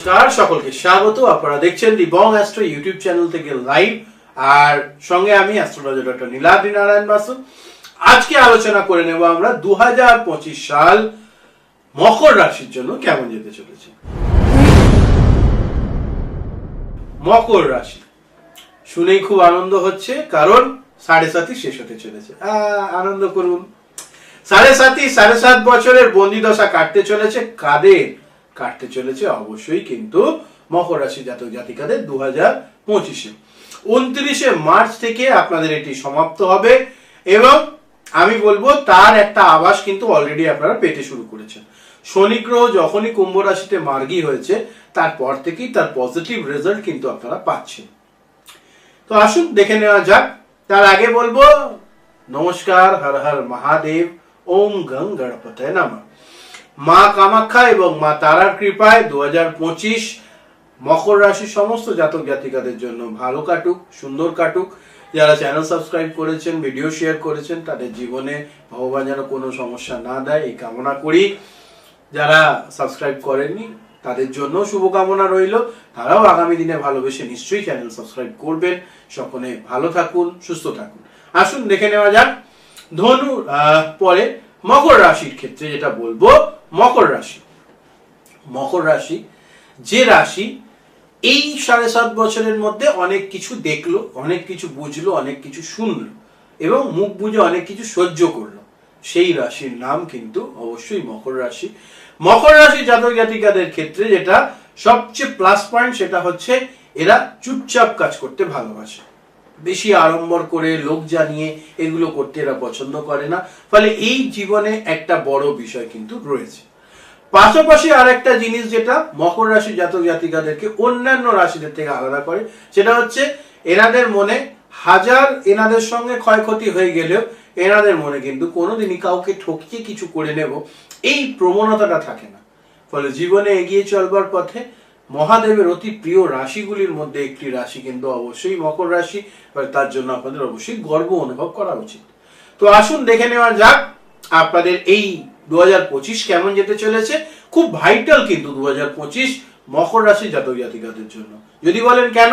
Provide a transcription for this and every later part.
নমস্কার, সকলকে স্বাগত। আপনারা দেখছেন the Bong astro YouTube channel থেকে লাইভ আর সঙ্গে আমি অ্যাস্ট্রোলজার ডক্টর নীলাদ্রি নারায়ণ বাসু। আজকে আলোচনা করে নেব আমরা দু সাল মকর রাশির জন্য কেমন যেতে চলেছে। মকর রাশি। শুনেই খুব আনন্দ হচ্ছে, কারণ সাড়ে সাতই শেষ হতে চলেছে। আনন্দ করুন। সাড়ে সাতই, সাড়ে সাত বছরের বন্দি দশা কাটতে চলেছে। কাদের? কাটতে চলেছে অবশ্যই, কিন্তু মকর রাশি জাতক জাতিকাদের দু হাজার পঁচিশে। উনত্রিশে মার্চ থেকে আপনাদের এটি সমাপ্ত হবে এবং আমি বলব, তার একটা আভাস কিন্তু অলরেডি আপনারা পেতে শুরু করেছেন। শনি গ্রহ যখনই কুম্ভ রাশিতে মার্গী হয়েছে, তারপর থেকেই তার পজিটিভ রেজাল্ট কিন্তু আপনারা পাচ্ছেন। তো আসুন, দেখে নেওয়া যাক। তার আগে বলব, নমস্কার, হর হর মহাদেব, ওম গং গণপতে নামা। মা কামাখ্যা এবং মা তারার কৃপায় দু হাজার পঁচিশ মকর রাশির সমস্ত জাতক জাতিকাদের জন্য ভালো কাটুক, সুন্দর কাটুক। যারা চ্যানেল সাবস্ক্রাইব করেছেন ভিডিও শেয়ার করেছেন, তাদের জীবনে ভগবান যেন কোনো সমস্যা না দেয়, এই কামনা করি। যারা সাবস্ক্রাইব করেননি, তাদের জন্য শুভকামনা রইল। তারাও আগামী দিনে ভালোবেসে নিশ্চয়ই চ্যানেল সাবস্ক্রাইব করবেন। সকলে ভালো থাকুন, সুস্থ থাকুন। আসুন, দেখে নেওয়া যাক। ধনু পরে মকর রাশির ক্ষেত্রে যেটা বলব, মকর রাশি। মকর রাশি, যে রাশি এই সাড়ে সাত বছরের মধ্যে অনেক কিছু দেখল, অনেক কিছু বুঝলো, অনেক কিছু শুনলো এবং মুখ বুঝে অনেক কিছু সহ্য করল। সেই রাশির নাম কিন্তু অবশ্যই মকর রাশি। মকর রাশি জাতক জাতিকাদের ক্ষেত্রে যেটা সবচেয়ে প্লাস পয়েন্ট সেটা হচ্ছে এরা চুপচাপ কাজ করতে ভালোবাসে। বেশি আড়ম্বর করে লোক জানিয়ে এগুলো করতে এরা পছন্দ করে না। ফলে এই জীবনে একটা বড় বিষয় কিন্তু রয়েছে। পাশাপাশি আর একটা জিনিস যেটা মকর রাশি জাতক জাতিকাদেরকে অন্যান্য রাশিদের থেকে আলাদা করে, সেটা হচ্ছে এনাদের মনে হাজার এনাদের সঙ্গে ক্ষয়ক্ষতি হয়ে গেলেও এনাদের মনে কিন্তু কোনোদিনই কাউকে ঠকিয়ে কিছু করে নেব, এই প্রবণতাটা থাকে না। ফলে জীবনে এগিয়ে চলবার পথে মহাদেবের অতি প্রিয় রাশিগুলির মধ্যে একটি রাশি কিন্তু অবশ্যই মকর রাশি তার জন্য আপনাদের অবশ্যই গর্ব অনুভব করা উচিত। তো আসুন দেখে নেওয়া যাক, আপনাদের এই দু হাজার পঁচিশ কেমন যেতে চলেছে? খুব ভাইটাল কিন্তু দু হাজার পঁচিশ মকর রাশি জাতক জাতিকাদের জন্য। যদি বলেন কেন?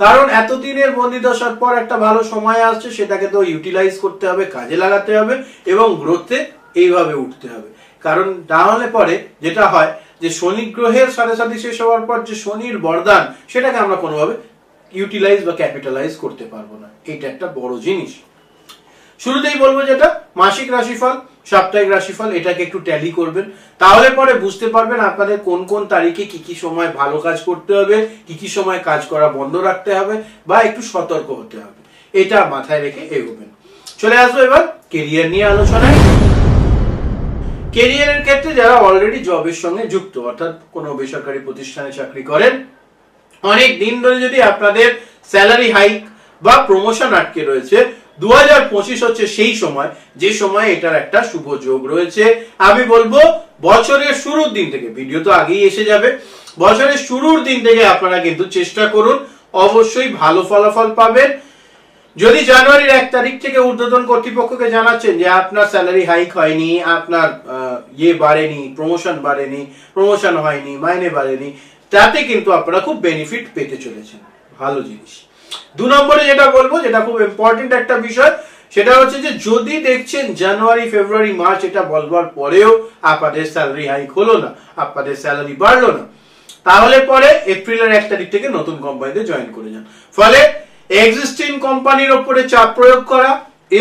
কারণ এতদিনের বন্দি দশার পর একটা ভালো সময় আসছে, সেটাকে তো ইউটিলাইজ করতে হবে, কাজে লাগাতে হবে এবং গ্রোথে এইভাবে উঠতে হবে। কারণ তাহলে পরে যেটা হয় যে শনি গ্রহের সাথে সাথে শেষ হওয়ার পর যে শনির বরদান, সেটাকে আমরা কোনোভাবে ইউটিলাইজ বা ক্যাপিটালাইজ করতে পারব না। এটা একটা বড় জিনিস। শুরুতেই বলব যেটা মাসিক রাশিফল, সাপ্তাহিক রাশিফল, এটাকে একটু ট্যালি করবেন। তাহলে পরে বুঝতে পারবেন আপনাদের কোন কোন তারিখে কি কি সময় ভালো কাজ করতে হবে, কি কি সময় কাজ করা বন্ধ রাখতে হবে, বা একটু সতর্ক হতে হবে। এটা মাথায় রেখে এগোবেন। চলে আসব এবার কেরিয়ার নিয়ে আলোচনায়। কেরিয়ারের ক্ষেত্রে যারা অলরেডি জবের সঙ্গে যুক্ত, অর্থাৎ কোনো বেসরকারি প্রতিষ্ঠানে চাকরি করেন, অনেক দিন ধরে যদি আপনাদের স্যালারি হাইক বা প্রমোশন আটকে রয়েছে দু হাজার পঁচিশ হচ্ছে সেই সময়, যে সময় এটার একটা শুভ যোগ রয়েছে। আমি বলব, বছরের শুরুর দিন থেকে ভিডিও তো আগেই এসে যাবে, বছরের শুরুর দিন থেকে আপনারা কিন্তু চেষ্টা করুন, অবশ্যই ভালো ফলাফল পাবেন। যদি জানুয়ারির এক তারিখ থেকে ঊর্ধ্বতন কর্তৃপক্ষকে জানাচ্ছেন যে আপনার স্যালারি হাইক হয়নি, আপনার ইয়ে বাড়েনি, প্রমোশন বাড়েনি, প্রমোশন হয়নি, মাইনে বাড়েনি, তাতে কিন্তু আপনারা খুব বেনিফিট পেতে চলেছেন। ভালো জিনিস। দু নম্বরে যেটা বলব, যেটা খুব ইম্পর্টেন্ট একটা বিষয়, সেটা হচ্ছে যে যদি দেখছেন জানুয়ারি, ফেব্রুয়ারি, মার্চ এটা বলবার পরেও আপনাদের স্যালারি হাইক হলো না, আপনাদের স্যালারি বাড়লো না, তাহলে পরে এপ্রিলের এক তারিখ থেকে নতুন কোম্পানিতে জয়েন করে যান। ফলে এক্সিস্টিং কোম্পানির ওপরে চাপ প্রয়োগ করা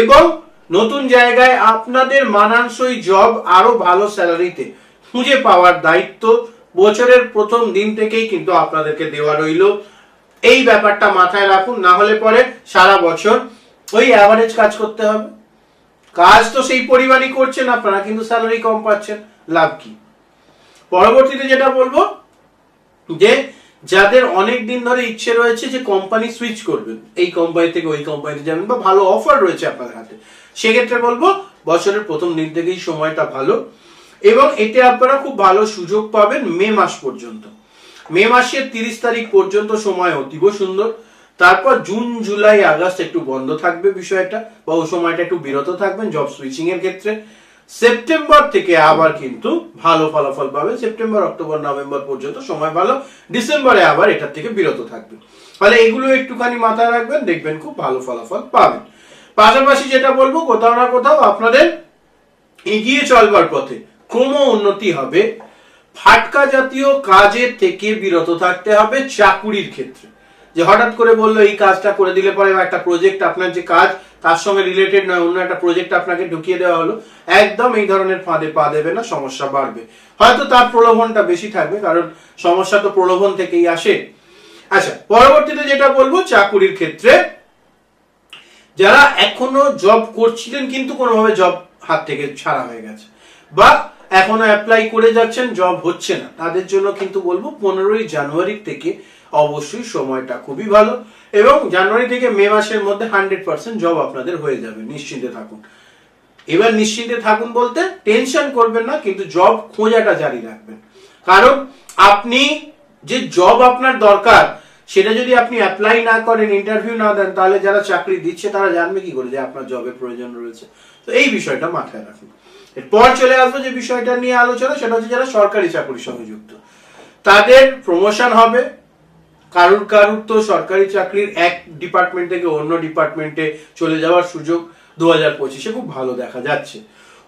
এবং নতুন জায়গায় আপনাদের মানানসই জব আরও ভালো স্যালারিতে খুঁজে পাওয়ার দায়িত্ব বছরের প্রথম দিন থেকেই কিন্তু আপনাদেরকে দেওয়া রইল। এই ব্যাপারটা মাথায় রাখুন, না হলে পরে সারা বছর ওই অ্যাভারেজ কাজ করতে হবে। কাজ তো সেই পরিমাণই করছেন আপনারা কিন্তু স্যালারি কম পাচ্ছেন, লাভ কি? পরবর্তীতে যেটা বলব, যে যাদের অনেক দিন ধরে ইচ্ছে রয়েছে যে কোম্পানি সুইচ করবেন এই কোম্পানি থেকে ওই কোম্পানিতে যাবেন বা ভালো অফার রয়েছে আপনাদের হাতে। সেক্ষেত্রে বলব, বছরের প্রথম দিন থেকেই সময়টা ভালো এবং এতে আপনারা খুব ভালো সুযোগ পাবেন মে মাস পর্যন্ত। মে মাসের তিরিশ তারিখ পর্যন্ত সময় অতীব সুন্দর। তারপর জুন, জুলাই, আগস্ট একটু বন্ধ থাকবে বিষয়টা বা ওই সময়টা একটু বিরত থাকবেন জব সুইচিং এর ক্ষেত্রে। সেপ্টেম্বর থেকে আবার কিন্তু ভালো ফলাফল পাবেন সেপ্টেম্বর, অক্টোবর, নভেম্বর পর্যন্ত সময় ভালো। ডিসেম্বরে আবার এটার থেকে বিরত থাকবেন ফলে এগুলো একটুখানি মাথায় রাখবেন, দেখবেন খুব ভালো ফলাফল পাবেন। পাশাপাশি যেটা বলব, কোথাও না কোথাও আপনাদের এগিয়ে চলবার পথে ক্রম উন্নতি হবে। ফাটকা জাতীয় কাজের থেকে বিরত থাকতে হবে চাকুরির ক্ষেত্রে। যে হঠাৎ করে বলল, এই কাজটা করে দিলে পরে একটা প্রজেক্ট আপনার যে কাজ, তার সঙ্গে রিলেটেড নয়, অন্য একটা প্রজেক্ট আপনাকে ঢুকিয়ে দেওয়া হলো। একদম এই ধরনের ফাঁদে পা দেবে না, সমস্যা বাড়বে। হয়তো তার প্রলোভনটা বেশি থাকবে, কারণ সমস্যা তো প্রলোভন থেকেই আসে। আচ্ছা পরবর্তীতে যেটা বলব, চাকুরির ক্ষেত্রে যারা এখনও জব করছিলেন, কিন্তু কোনোভাবে জব হাত থেকে ছাড়া হয়ে গেছে। বা এখনও অ্যাপ্লাই করে যাচ্ছেন জব হচ্ছে না। তাদের জন্য কিন্তু বলব, পনেরোই জানুয়ারি থেকে অবশ্যই সময়টা খুবই ভালো এবং জানুয়ারি থেকে মে মাসের মধ্যে হান্ড্রেড পার্সেন্ট জব আপনাদের হয়ে যাবে, নিশ্চিন্তে থাকুন। এবার নিশ্চিন্তে থাকুন বলতে টেনশন করবেন না, কিন্তু জব খোঁজাটা জারি রাখবেন। কারণ আপনি যে জব আপনার দরকার, সেটা যদি আপনি অ্যাপ্লাই না করেন ইন্টারভিউ না দেন, তাহলে যারা চাকরি দিচ্ছে, তারা জানবে কি করে যে আপনার জবের প্রয়োজন রয়েছে। তো এই বিষয়টা মাথায় রাখুন। এরপর চলে আসব যে বিষয়টা নিয়ে আলোচনা, সেটা হচ্ছে যারা সরকারি চাকরির সঙ্গে যুক্ত। তাদের প্রমোশন হবে। কারুর কারুর তো সরকারি চাকরির এক ডিপার্টমেন্ট থেকে অন্য ডিপার্টমেন্টে চলে যাওয়ার সুযোগ দু হাজার পঁচিশে খুব ভালো দেখা যাচ্ছে।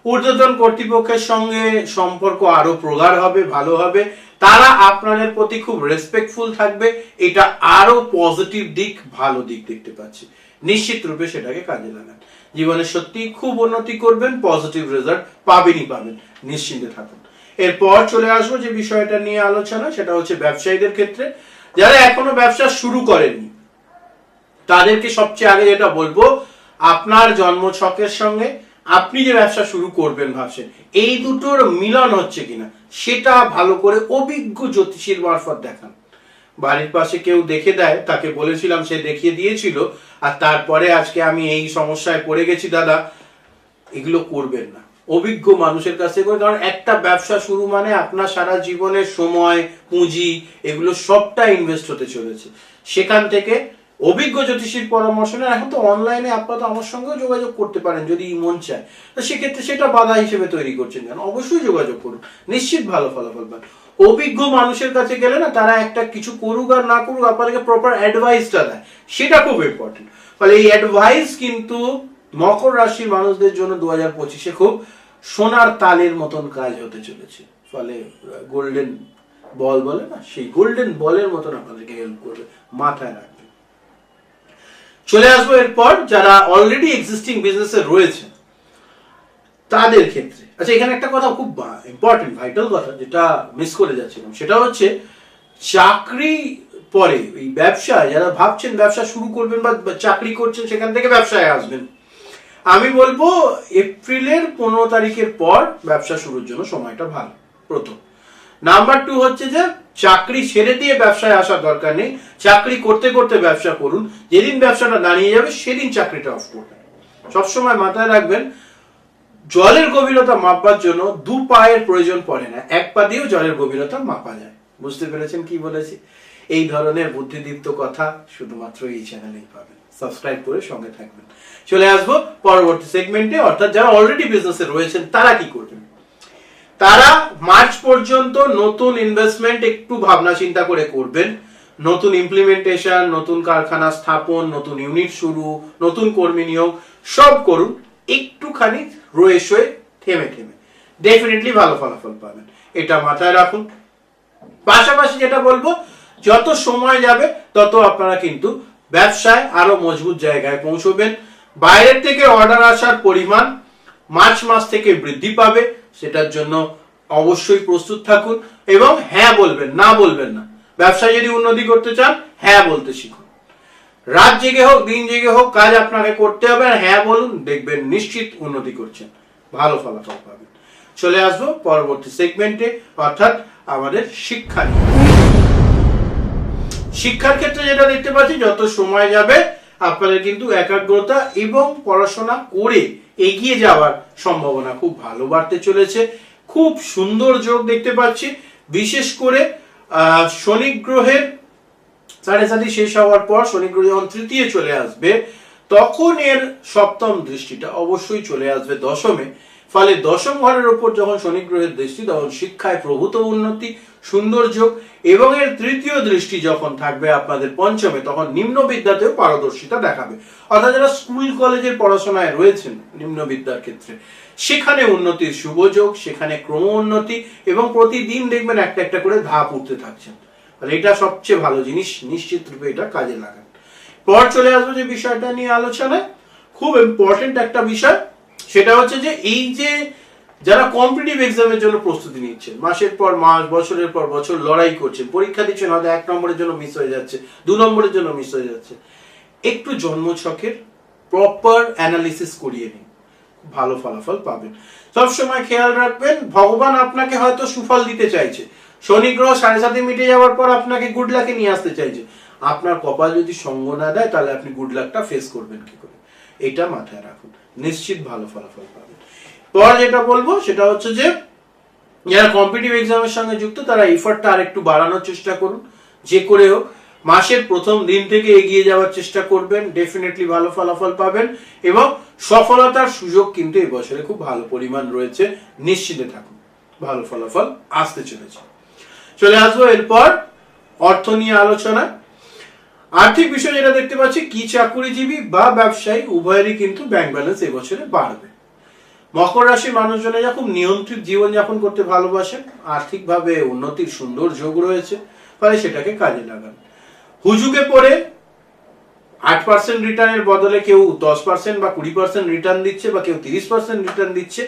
ঊর্ধ্বতন কর্তৃপক্ষের সঙ্গে সম্পর্ক আরও প্রগাঢ় হবে, ভালো হবে। তারা আপনাদের প্রতি খুব রেসপেক্টফুল থাকবে। এটা আরও পজিটিভ দিক, ভালো দিক দেখতে পাচ্ছি। নিশ্চিত রূপে সেটাকে কাজে লাগান। জীবনে সত্যি খুব উন্নতি করবেন পজিটিভ রেজাল্ট পাবেনই পাবেন। নিশ্চিন্তে থাকুন। এরপর চলে আসব যে বিষয়টা নিয়ে আলোচনা, সেটা হচ্ছে ব্যবসায়ীদের ক্ষেত্রে। যারা এখনও ব্যবসা শুরু করেননি, তাদেরকে সবচেয়ে আগে যেটা বলব, আপনার জন্ম ছকের সঙ্গে আপনি যে ব্যবসা শুরু করবেন ভাবছেন, এই দুটোর মিলন হচ্ছে কিনা, সেটা ভালো করে অভিজ্ঞ জ্যোতিষীর মারফত দেখান। বাড়ির পাশে কেউ দেখে দেয়, তাকে বলেছিলাম সে দেখিয়ে দিয়েছিল, আর তারপরে আজকে আমি এই সমস্যায় পড়ে গেছি দাদা, এগুলো করবেন না। অভিজ্ঞ মানুষের কাছে করে, কারণ একটা ব্যবসা শুরু মানে আপনার সারা জীবনের সময়, পুঁজি, এগুলো সবটা ইনভেস্ট হতে চলেছে। সেখান থেকে অভিজ্ঞ জ্যোতিষীর পরামর্শ নেন। এখন তো অনলাইনে আপাতত আমার সঙ্গেও যোগাযোগ করতে পারেন, যদি মন চায়। তো সেক্ষেত্রে সেটা বাধা হিসেবে তৈরি করছেন কেন? অবশ্যই যোগাযোগ করুন। নিশ্চিত ভালো ফলাফল পান অভিজ্ঞ মানুষের কাছে গেলে না তারা একটা কিছু করুক আর না করুক আপনাদেরকে প্রপার অ্যাডভাইসটা দেয়। সেটা খুব ইম্পর্টেন্ট ফলে এই অ্যাডভাইস কিন্তু মকর রাশির মানুষদের জন্য দু হাজার পঁচিশে খুব সোনার তালের মতন কাজ হতে চলেছে। ফলে গোল্ডেন বল বলে না, সেই গোল্ডেন বলের মতন আপনাদেরকে হেল্প করবে, মাথায় রাখবে। চলে আসব এরপর, যারা অলরেডি এক্সিস্টিং বিজনেসে রয়েছেন তাদের ক্ষেত্রে। আচ্ছা এখানে একটা কথা খুব ইম্পর্টেন্ট ভাইটাল কথা যেটা মিস করে যাচ্ছিলাম। সেটা হচ্ছে, চাকরি পরে এই ব্যবসায়, যারা ভাবছেন ব্যবসা শুরু করবেন বা চাকরি করছেন, সেখান থেকে ব্যবসায় আসবেন। আমি বলব, এপ্রিলের পনেরো তারিখের পর ব্যবসা শুরুর জন্য সময়টা ভালো, প্রথম। নাম্বার টু হচ্ছে যে, চাকরি ছেড়ে দিয়ে ব্যবসায় আসার দরকার নেই। চাকরি করতে করতে ব্যবসা করুন। যেদিন ব্যবসাটা দাঁড়িয়ে যাবে, সেদিন চাকরিটা অফ করবেন সবসময় মাথায় রাখবেন জলের গভীরতা মাপবার জন্য দু পায়ের প্রয়োজন পড়ে না। এক পা দিয়েও জলের গভীরতা মাপা যায়। বুঝতে পেরেছেন কি বলেছি? এই ধরনের বুদ্ধিদীপ্ত কথা শুধুমাত্র এই চ্যানেলেই পাবেন। সাবস্ক্রাইব করে সঙ্গে থাকবেন। চলে আসব পরবর্তী সেগমেন্টে অর্থাৎ যারা অলরেডি বিজনেসে রয়েছেন, তারা কি করবেন? তারা মার্চ পর্যন্ত নতুন ইনভেস্টমেন্ট একটু ভাবনা চিন্তা করে করবেন। নতুন ইমপ্লিমেন্টেশন নতুন কারখানা স্থাপন, নতুন ইউনিট শুরু, নতুন কর্মী নিয়োগ, সব করুন। একটুখানি রয়ে শয়ে থেমে থেমে। ডেফিনেটলি ভালো ফলাফল পাবেন। এটা মাথায় রাখুন। পাশাপাশি যেটা বলব, যত সময় যাবে, তত আপনারা কিন্তু ব্যবসায় আরও মজবুত জায়গায় পৌঁছবেন। বাইরের থেকে অর্ডার আসার পরিমাণ মার্চ মাস থেকে বৃদ্ধি পাবে। সেটার জন্য অবশ্যই প্রস্তুত থাকুন। এবং হ্যাঁ বলবেন, না বলবেন না। ব্যবসায় যদি উন্নতি করতে চান হ্যাঁ বলতে শিখুন। রাত জেগে হোক, দিন জেগে হোক, কাজ আপনাকে করতে হবে আর হ্যাঁ বলুন, দেখবেন নিশ্চিত উন্নতি করছেন। ভালো ফলাফল পাবেন। চলে আসব পরবর্তী সেগমেন্টে অর্থাৎ আমাদের শিক্ষা শিক্ষার ক্ষেত্রে যেটা দেখতে পাচ্ছি, যত সময় যাবে, আপনাদের কিন্তু একাগ্রতা এবং পড়াশোনা করে এগিয়ে যাওয়ার সম্ভাবনা খুব ভালো বাড়তে চলেছে। খুব সুন্দর যোগ দেখতে পাচ্ছি। বিশেষ করে শনি গ্রহের সাড়ে শেষ হওয়ার পর শনি গ্রহ যখন তৃতীয় চলে আসবে তখন এর সপ্তম দৃষ্টিটা অবশ্যই চলে আসবে দশমে। ফলে দশম ঘরের ওপর যখন শনি গ্রহের দৃষ্টি, তখন শিক্ষায় প্রভূত উন্নতি, সৌন্দর্য এবং এর তৃতীয় দৃষ্টি যখন থাকবে আপনাদের পঞ্চমে, তখন নিম্ন বিদ্যাতেও পারদর্শিতা দেখাবে। অর্থাৎ যারা স্কুল কলেজের পড়াশোনায় রয়েছেন নিম্ন বিদ্যার ক্ষেত্রে, সেখানে উন্নতির শুভযোগ সেখানে ক্রম উন্নতি এবং প্রতিদিন দেখবেন একটা একটা করে ধাপ উঠতে থাকছেন। আর এটা সবচেয়ে ভালো জিনিস, নিশ্চিত রূপে এটা কাজে লাগান। পর চলে আসব যে বিষয়টা নিয়ে আলোচনায়। খুব ইম্পর্টেন্ট একটা বিষয়, সেটা হচ্ছে যে এই যে যারা কম্পিটিটিভ এক্সামের জন্য প্রস্তুতি নিচ্ছেন, মাসের পর মাস, বছরের পর বছর লড়াই করছেন, পরীক্ষা দিচ্ছেন, হয়তো এক নম্বরের জন্য মিস হয়ে যাচ্ছে, দু নম্বরের জন্য মিস হয়ে যাচ্ছে, একটু জন্মছকের প্রপার অ্যানালিসিস করিয়ে নিন। ভালো ফলাফল পাবেন। সবসময় খেয়াল রাখবেন, ভগবান আপনাকে হয়তো সুফল দিতে চাইছে। শনি গ্রহ সাড়ে সাথে মিটে যাওয়ার পর আপনাকে গুড লাকে নিয়ে আসতে চাইছে। আপনার কপাল যদি সঙ্গ না দেয়, তাহলে আপনি গুড লাকটা ফেস করবেন কি করে? এটা মাথায় রাখুন। নিশ্চিত ভালো ফলাফল পাবেন। পর যেটা বলব, সেটা হচ্ছে যে, যারা কম্পিটিভ এক্সামের সঙ্গে যুক্ত, তারা এফার্টটা আর একটু বাড়ানোর চেষ্টা করুন। যে করে হোক, মাসের প্রথম দিন থেকে এগিয়ে যাওয়ার চেষ্টা করবেন ডেফিনেটলি ভালো ফলাফল পাবেন এবং সফলতার সুযোগ কিন্তু এবছরে খুব ভালো পরিমাণ রয়েছে। নিশ্চিন্তে থাকুন। ভালো ফলাফল আসতে চলেছে। চলে আসব এরপর অর্থ নিয়ে আলোচনা। আর্থিক বিষয় যেটা দেখতে পাচ্ছি, কি চাকুরিজীবী বা ব্যবসায়ী, উভয়েরই কিন্তু ব্যাংক ব্যালেন্স এবছরে বাড়বে। মকর রাশির মানুষজনেরা খুব নিয়ন্ত্রিত জীবনযাপন করতে ভালোবাসেন, আর্থিকভাবে উন্নতির সুন্দর যোগ রয়েছে, ফলে সেটাকে কাজে লাগান। হুজুকে পড়ে আট পার্সেন্ট রিটার্নের বদলে কেউ দশ পার্সেন্ট বা কুড়ি পার্সেন্ট রিটার্ন দিচ্ছে বা কেউ তিরিশ পার্সেন্ট রিটার্ন দিচ্ছে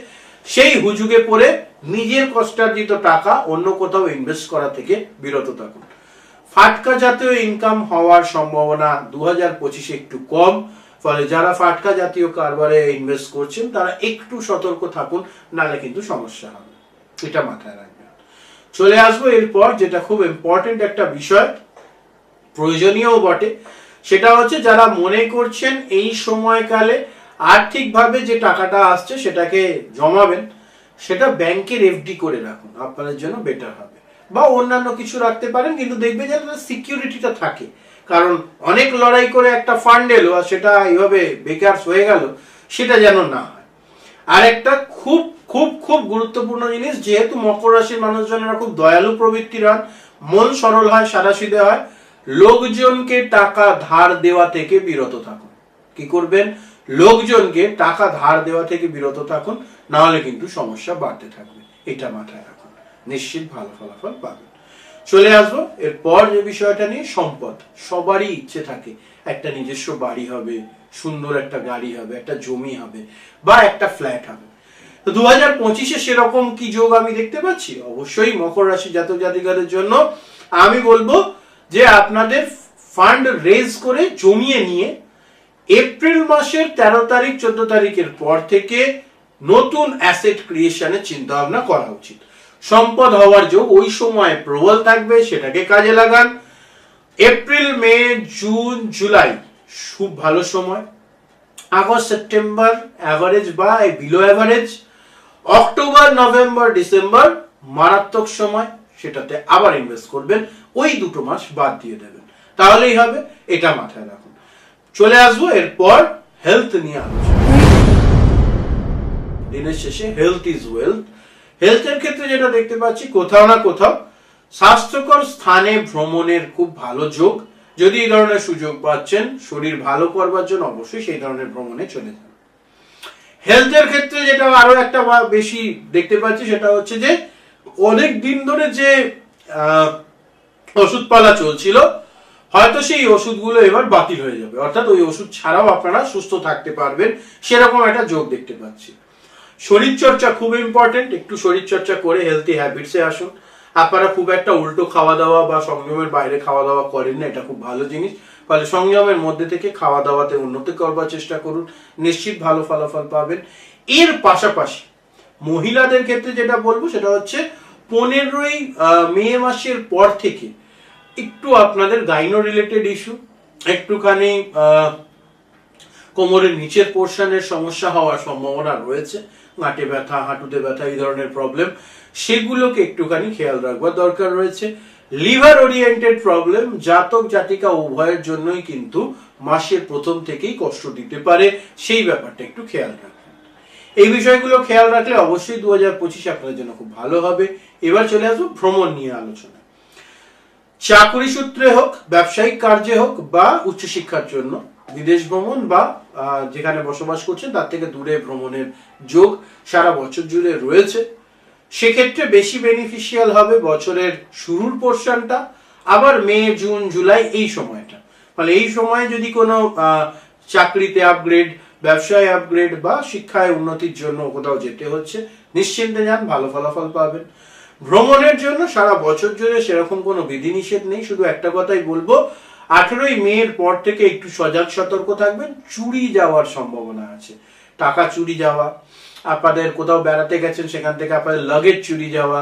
সেই হুজুগে পড়ে নিজের কষ্টার্জিত টাকা অন্য কোথাও ইনভেস্ট করা থেকে বিরত থাকুন। ফাটকা জাতীয় ইনকাম হওয়ার সম্ভাবনা দু হাজার পঁচিশে একটু কম, ফলে যারা ফাটকা জাতীয় কারবারে ইনভেস্ট করছেন, তারা একটু সতর্ক থাকুন, নাহলে কিন্তু সমস্যা হবে। এটা মাথায় রাখবেন। চলে আসব এরপর যেটা খুব ইম্পর্টেন্ট একটা বিষয় প্রয়োজনীয় বটে। সেটা হচ্ছে যারা মনে করছেন এই সময়কালে আর্থিকভাবে যে টাকাটা আসছে সেটাকে জমাবেন, সেটা ব্যাংকের এফডি করে রাখুন, আপনাদের জন্য বেটার হবে। বা অন্যান্য কিছু রাখতে পারেন, কিন্তু দেখবে যে সিকিউরিটিটা থাকে। কারণ অনেক লড়াই করে একটা ফান্ড এলো আর সেটা এইভাবে বেকার হয়ে গেল, সেটা যেন না হয়। আর একটা খুব খুব খুব গুরুত্বপূর্ণ জিনিস, যেহেতু মকর রাশির মানুষজনেরা খুব দয়ালু প্রবৃত্তির হন, মন সরল হয়, সাদাসিধে হয়, লোকজনকে টাকা ধার দেওয়া থেকে বিরত থাকুন। কি করবেন? লোকজনকে টাকা ধার দেওয়া থেকে বিরত থাকুন না হলে কিন্তু সমস্যা বাড়তে থাকবে। এটা মাথায় রাখুন। নিশ্চিত ভালো ফলাফল পাবেন। চলে আসব, এরপর যে বিষয়টা নিয়ে, সম্পদ। সবারই ইচ্ছে থাকে, একটা নিজস্ব বাড়ি হবে, সুন্দর একটা গাড়ি হবে, একটা জমি হবে, বা একটা ফ্ল্যাট হবে। তো দু হাজার পঁচিশে সেরকম কি যোগ আমি দেখতে পাচ্ছি? অবশ্যই মকর রাশি জাতক জাতিকাদের জন্য আমি বলব যে আপনাদের ফান্ড রেজ করে জমিয়ে নিয়ে এপ্রিল মাসের তেরো তারিখ, চোদ্দ তারিখের পর থেকে নতুন অ্যাসেট ক্রিয়েশনের চিন্তা ভাবনা করা উচিত। সম্পদ হওয়ার যোগ ওই সময় প্রবল থাকবে, সেটাকে কাজে লাগান। এপ্রিল, মে, জুন, জুলাই, খুব ভালো সময়। আগস্ট, সেপ্টেম্বর অ্যাভারেজ বা below average October, November, December, মারাত্মক সময়, সেটাতে আবার ইনভেস্ট করবেন। ওই দুটো মাস বাদ দিয়ে দেবেন। তাহলেই হবে, এটা মাথায় রাখুন। চলে আসব, এরপর হেলথ নিয়ে আলোচনা দিনের শেষে হেলথ ইজ ওয়েলথ হেলথের ক্ষেত্রে যেটা দেখতে পাচ্ছি, কোথাও না কোথাও স্বাস্থ্যকর স্থানে ভ্রমণের খুব ভালো যোগ। যদি এই ধরনের সুযোগ পাচ্ছেন, শরীর ভালো করবার জন্য অবশ্যই সেই ধরনের ভ্রমণে চলে যান। হেলথের ক্ষেত্রে যেটা আরও একটা বেশি দেখতে পাচ্ছি, সেটা হচ্ছে যে অনেক দিন ধরে যে ওষুধপালা চলছিল হয়তো সেই ওষুধগুলো এবার বাতিল হয়ে যাবে। অর্থাৎ ওই ওষুধ ছাড়াও আপনারা সুস্থ থাকতে পারবেন। সেরকম একটা যোগ দেখতে পাচ্ছি। শরীর চর্চা খুব ইম্পর্টেন্ট একটু শরীর চর্চা করে হেলদি হ্যাবিটসে আসুন। আপনারা খুব একটা উল্টো খাওয়া দাওয়া বা সংযমের বাইরে খাওয়া দাওয়া করেন না, এটা খুব ভালো জিনিস। ফলে সংযমের মধ্যে থেকে খাওয়া দাওয়াতে উন্নতি করবার চেষ্টা করুন। নিশ্চিত ভালো ফলাফল পাবেন। এর পাশাপাশি মহিলাদের ক্ষেত্রে যেটা বলব, সেটা হচ্ছে পনেরোই মে মাসের পর থেকে একটু আপনাদের গাইনো রিলেটেড ইস্যু একটুখানি কোমরের নিচের পোর্শনের সমস্যা হওয়ার সম্ভাবনা রয়েছে গাঁটে ব্যথা, হাঁটুতে ব্যথা, এই ধরনের প্রবলেম সেগুলোকে একটুখানি খেয়াল রাখবার দরকার রয়েছে। লিভার ওরিয়েন্টেড প্রবলেম জাতক, জাতিকা উভয়ের জন্যই কিন্তু মাসের প্রথম থেকেই কষ্ট দিতে পারে, সেই ব্যাপারটা একটু খেয়াল রাখবেন এই বিষয়গুলো খেয়াল রাখলে অবশ্যই দু হাজার পঁচিশে আপনাদের জন্য খুব ভালো হবে। এবার চলে আসব ভ্রমণ নিয়ে আলোচনা চাকরি সূত্রে হোক, ব্যবসায়িক কার্যে হোক বা উচ্চশিক্ষার জন্য, বিদেশ ভ্রমণ বা যেখানে বসবাস করছেন, তার থেকে দূরে ভ্রমণের যোগ সারা বছর জুড়ে রয়েছে। সেক্ষেত্রে বেশি বেনিফিশিয়াল হবে বছরের শুরুর পোর্শনটা আবার মে, জুন, জুলাই এই সময়টা। ফলে এই সময়ে যদি কোনো চাকরিতে আপগ্রেড ব্যবসায় আপগ্রেড বা শিক্ষায় উন্নতির জন্য কোথাও যেতে হচ্ছে, নিশ্চিন্তে যান, ভালো ফলাফল পাবেন। ভ্রমণের জন্য সারা বছর জুড়ে সেরকম কোনো বিধিনিষেধ নেই, শুধু একটা কথাই বলব, আঠেরোই মের পর থেকে একটু সজাগ সতর্ক থাকবেন, চুরি যাওয়ার সম্ভাবনা আছে। টাকা চুরি যাওয়া, আপনাদের কোথাও বেড়াতে গেছেন, সেখান থেকে আপনাদের লগেজ চুরি যাওয়া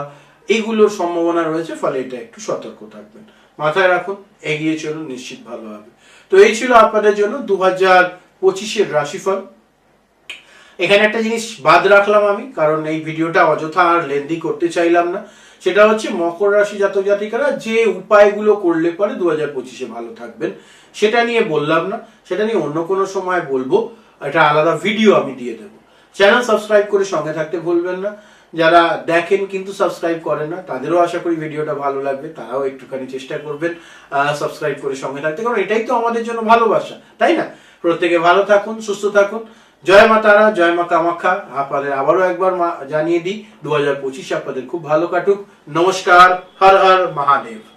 এইগুলোর সম্ভাবনা রয়েছে, ফলে এটা একটু সতর্ক থাকবেন। মাথায় রাখুন, এগিয়ে চলুন, নিশ্চিত ভালো হবে। তো এই ছিল আপনাদের জন্য দু হাজার পঁচিশের রাশিফল। এখানে একটা জিনিস বাদ রাখলাম আমি, কারণ এই ভিডিওটা অযথা আর লেন্দি করতে চাইলাম না। সেটা হচ্ছে মকর রাশি জাতক জাতিকারা যে উপায়গুলো করলে পরে দু হাজার পঁচিশে ভালো থাকবেন, সেটা নিয়ে বললাম না, সেটা নিয়ে অন্য কোনো সময় বলব। একটা আলাদা ভিডিও আমি দিয়ে দেবো। চ্যানেল সাবস্ক্রাইব করে সঙ্গে থাকতে ভুলবেন না। যারা দেখেন কিন্তু সাবস্ক্রাইব করেন না, তাদেরও আশা করি ভিডিওটা ভালো লাগবে, তারাও একটুখানি চেষ্টা করবেন সাবস্ক্রাইব করে সঙ্গে থাকতে। কারণ এটাই তো আমাদের জন্য ভালোবাসা, তাই না? প্রত্যেকে ভালো থাকুন, সুস্থ থাকুন। জয় মা তারা, জয় মা কামাখ্যা। আপনাদের আবারও একবার জানিয়ে দিই, দু হাজার পঁচিশে আপনাদের খুব ভালো কাটুক। নমস্কার, হর হর মহাদেব।